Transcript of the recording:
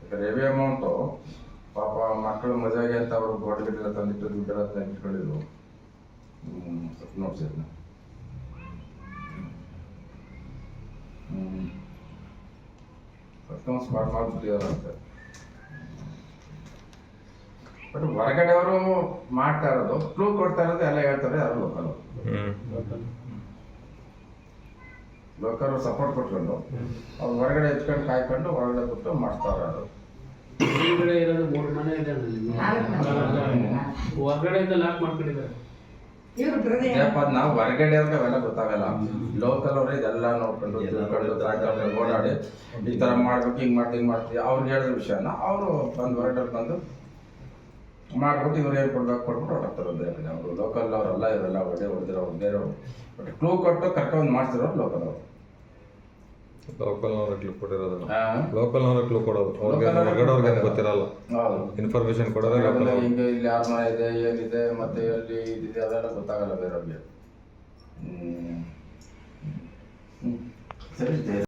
ಯಾಕಂದ್ರೆ ಅಮೌಂಟು ಪಾಪ ಮಕ್ಕಳು ಮಜಾಗೆ ಅಂತ ಅವರು ಗೋಡೆಗಳೆಲ್ಲ ತಂದಿಟ್ಟು ದುಡ್ಡೆಲ್ಲ ತಂದಿಟ್ಕೊಂಡಿದ್ರು ನೋಡ್ಸಿದ್ ಹ್ಞೂ ಸ್ಮಾರ್ಟ್ ಸ್ಪಾಟ್ ಮಾಡಿಬಿಟ್ಟಿದಾರಂತೆ ಬಟ್ ಹೊರಗಡೆಯವರು ಮಾಡ್ತಾ ಇರೋದು ಕ್ಲೂ ಕೊಡ್ತಾ ಇರೋದು, ಎಲ್ಲ ಹೇಳ್ತಾರೆ, ಯಾರು ಲೋಕಲ್ ಲೋಕಲ್ ಸಪೋರ್ಟ್ ಕೊಟ್ಕೊಂಡು ಅವ್ರು ಹೊರಗಡೆ ಎತ್ಕೊಂಡು ಕಾಯ್ಕೊಂಡು ಹೊರಗಡೆ ಕೊಟ್ಟು ಮಾಡ್ತಾರೆ ಅದು. ಹೊರಗಡೆ ಇರೋದು ಮೂರು ಮನೆ ಇದೆ ಅಲ್ಲಿ. ಹೊರಗಡೆಯಿಂದ ಲಾಕ್ ಮಾಡ್ಕೊಂಡಿದ್ದಾರೆ. ಯಪ್ಪ ನಾವು ಹೊರಗಡೆ ಅವ್ರಿಗೆ ಅವೆಲ್ಲ ಗೊತ್ತಾಗಲ್ಲ. ಲೋಕಲ್ ಅವ್ರೆ ಇದೆಲ್ಲ ನೋಡ್ಕೊಂಡು ತಿಳ್ಕೊಂಡು ಸಾಯಂಕಾಲ ಓಡಾಡಿ ಈ ಥರ ಮಾಡ್ಬೇಕು ಹಿಂಗೆ ಮಾಡ್ತೀವಿ ಹಿಂಗೆ ಮಾಡ್ತೀವಿ. ಅವ್ರಿಗೆ ಹೇಳಿದ ವಿಷಯನ ಅವರು ಬಂದು ಹೊರಗಡೆ ಬಂದು ಮಾಡ್ಬಿಟ್ಟು ಇವ್ರು ಏನು ಕೊಡ್ಬೇಕು ಕೊಟ್ಬಿಟ್ಟು ಹೊರಟಾಗ್ತಾರೆ ಬೇರೆ ಅವರು ಲೋಕಲ್ ಅವರೆಲ್ಲ ಇವರೆಲ್ಲ ಒಳ್ಳೆ ಹೊಡೆದಿರೋ ಬೇರೆಯವರು ಬಟ್ ಕ್ಲೂ ಕೊಟ್ಟು ಕರ್ಕೊಂಡು ಮಾಡ್ತಿರೋ ಲೋಕಲ್ ಅವರು. ಲೋಕಲ್ನವ್ರ ಕ್ಲೂ ಕೊಟ್ಟಿರೋದು ಹಾ. ಲೋಕಲ್ನವ್ರ ಕ್ಲೂ ಕೊಡೋದು. ಅವ್ರಿಗೆ Local ಅವ್ರಿಗೆ ಹೊರಗಡೆ ಗೊತ್ತಿರಲ್ಲ. ಇನ್ಫಾರ್ಮೇಶನ್ ಕೊಡೋದೇ ಲೋಕಲ್ ಹಿಂಗೆ ಇಲ್ಲಿ ಯಾರ ಮನೆ ಇದೆ ಏನಿದೆ ಮತ್ತೆ ಎಲ್ಲಿ ಇದಿದೆ ಅದೆಲ್ಲ ಗೊತ್ತಾಗಲ್ಲ ಬೇರೆಯವ್ರಿಗೆ. ಸರಿ